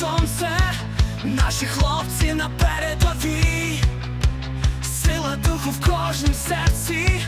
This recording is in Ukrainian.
сонце, наші хлопці на передовій, сила духу в кожному серці.